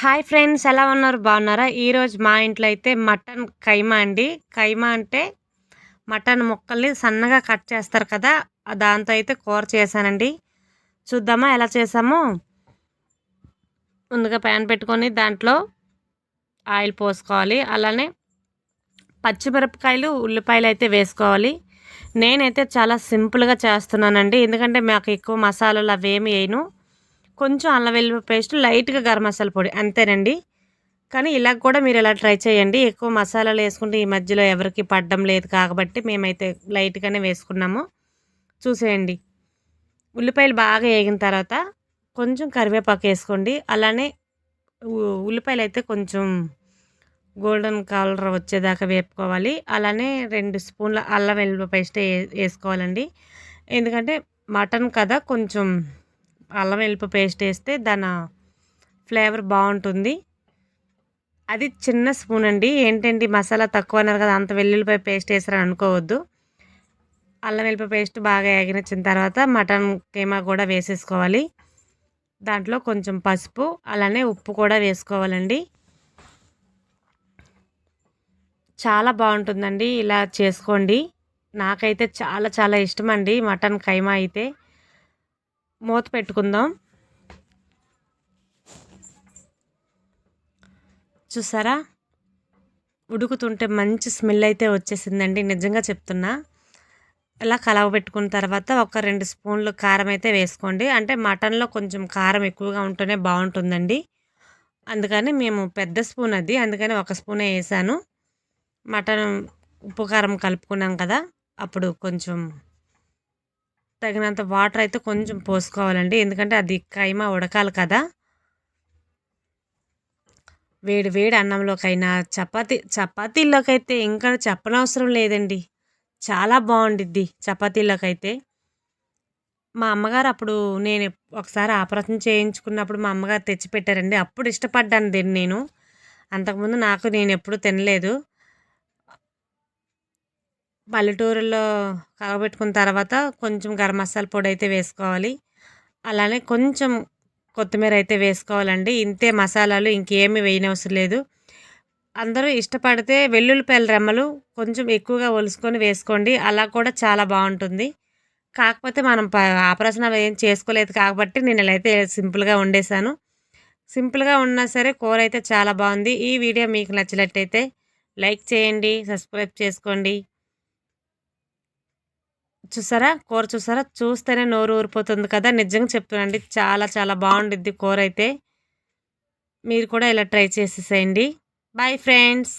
Hi friends ఎలా ఉన్నారు? బాగున్నారా? ఈరోజు మా ఇంట్లో అయితే మటన్ కైమా అండి. కైమా అంటే మటన్ ముక్కల్ని సన్నగా కట్ చేస్తారు కదా దాంతో అయితే కూర చేశానండి. చూద్దామా ఎలా చేసామో? ముందుగా ప్యాన్ పెట్టుకొని దాంట్లో ఆయిల్ పోసుకోవాలి. అలానే పచ్చిమిరపకాయలు ఉల్లిపాయలు అయితే వేసుకోవాలి. నేనైతే చాలా సింపుల్గా చేస్తున్నానండి. ఎందుకంటే మాకు ఎక్కువ మసాలాలు అవేమి వేయను. కొంచెం అల్లం వెల్లుల్లి పేస్ట్ లైట్గా గరం మసాలా పొడి అంతేనండి. కానీ ఇలా కూడా మీరు ఇలా ట్రై చేయండి. ఎక్కువ మసాలాలు వేసుకుంటే ఈ మధ్యలో ఎవరికి పడ్డం లేదు కాబట్టి మేమైతే లైట్గానే వేసుకున్నాము. చూసేయండి. ఉల్లిపాయలు బాగా వేగిన తర్వాత కొంచెం కరివేపాకు వేసుకోండి. అలానే ఉల్లిపాయలు అయితే కొంచెం గోల్డెన్ కలర్ వచ్చేదాకా వేపుకోవాలి. అలానే రెండు స్పూన్ల అల్లం వెల్లుల్లి పేస్ట్ వేసుకోవాలండి. ఎందుకంటే మటన్ కదా కొంచెం అల్లం వెల్లుల్లి పేస్ట్ వేస్తే దాని ఫ్లేవర్ బాగుంటుంది. అది చిన్న స్పూన్ అండి. ఏంటండి మసాలా తక్కువ అన్నారు కదా అంత వెల్లుల్లిపాయ పేస్ట్ వేసారని అనుకోవద్దు. అల్లం వెల్లుల్లి పేస్ట్ బాగా ఎగిరించిన తర్వాత మటన్ కేమా కూడా వేసేసుకోవాలి. దాంట్లో కొంచెం పసుపు అలానే ఉప్పు కూడా వేసుకోవాలండి. చాలా బాగుంటుందండి. ఇలా చేసుకోండి. నాకైతే చాలా చాలా ఇష్టం అండి మటన్ కైమా అయితే. మూత పెట్టుకుందాం. చూసారా? ఉడుకుతుంటే మంచి స్మెల్ అయితే వచ్చేసిందండి. నిజంగా చెప్తున్నా. ఇలా కలవ పెట్టుకున్న తర్వాత ఒక రెండు స్పూన్లు కారం అయితే వేసుకోండి. అంటే మటన్లో కొంచెం కారం ఎక్కువగా ఉంటేనే బాగుంటుందండి. అందుకని మేము పెద్ద స్పూన్ అది. అందుకని ఒక స్పూనే వేసాను. మటన్ ఉప్పు కారం కలుపుకున్నాం కదా. అప్పుడు కొంచెం తగినంత వాటర్ అయితే కొంచెం పోసుకోవాలండి. ఎందుకంటే అది కైమా ఉడకాలి కదా. వేడి వేడి అన్నంలోకైనా చపాతీ చపాతీల్లోకైతే ఇంకా చెప్పనవసరం లేదండి. చాలా బాగుండిద్ది చపాతీల్లోకైతే. మా అమ్మగారు అప్పుడు నేను ఒకసారి ఆపరేషన్ చేయించుకున్నప్పుడు మా అమ్మగారు తెచ్చిపెట్టారండి. అప్పుడు ఇష్టపడ్డాను దీన్ని నేను. అంతకుముందు నాకు నేను ఎప్పుడు తినలేదు. పల్లెటూరులో కాగబెట్టుకున్న తర్వాత కొంచెం గరం మసాలా పొడి అయితే వేసుకోవాలి. అలానే కొంచెం కొత్తిమీర అయితే వేసుకోవాలండి. ఇంతే మసాలాలు ఇంకేమీ వేయనవసరం లేదు. అందరూ ఇష్టపడితే వెల్లుల్లిపాయల రెమ్మలు కొంచెం ఎక్కువగా ఒలుసుకొని వేసుకోండి. అలా కూడా చాలా బాగుంటుంది. కాకపోతే మనం ఆపరేషన్ ఏం చేసుకోలేదు కాబట్టి నేను ఇలా అయితే సింపుల్గా వండేసాను సింపుల్గా ఉన్నా సరే కూర అయితే చాలా బాగుంది. ఈ వీడియో మీకు నచ్చినట్టయితే లైక్ చేయండి సబ్స్క్రైబ్ చేసుకోండి. చూసారా? కూర చూసారా? చూస్తేనే నోరు ఊరిపోతుంది కదా? నిజంగా చెప్తున్నాండి చాలా చాలా బాగుండిద్ది కూర అయితే. మీరు కూడా ఇలా ట్రై చేసేసేయండి. Bye friends.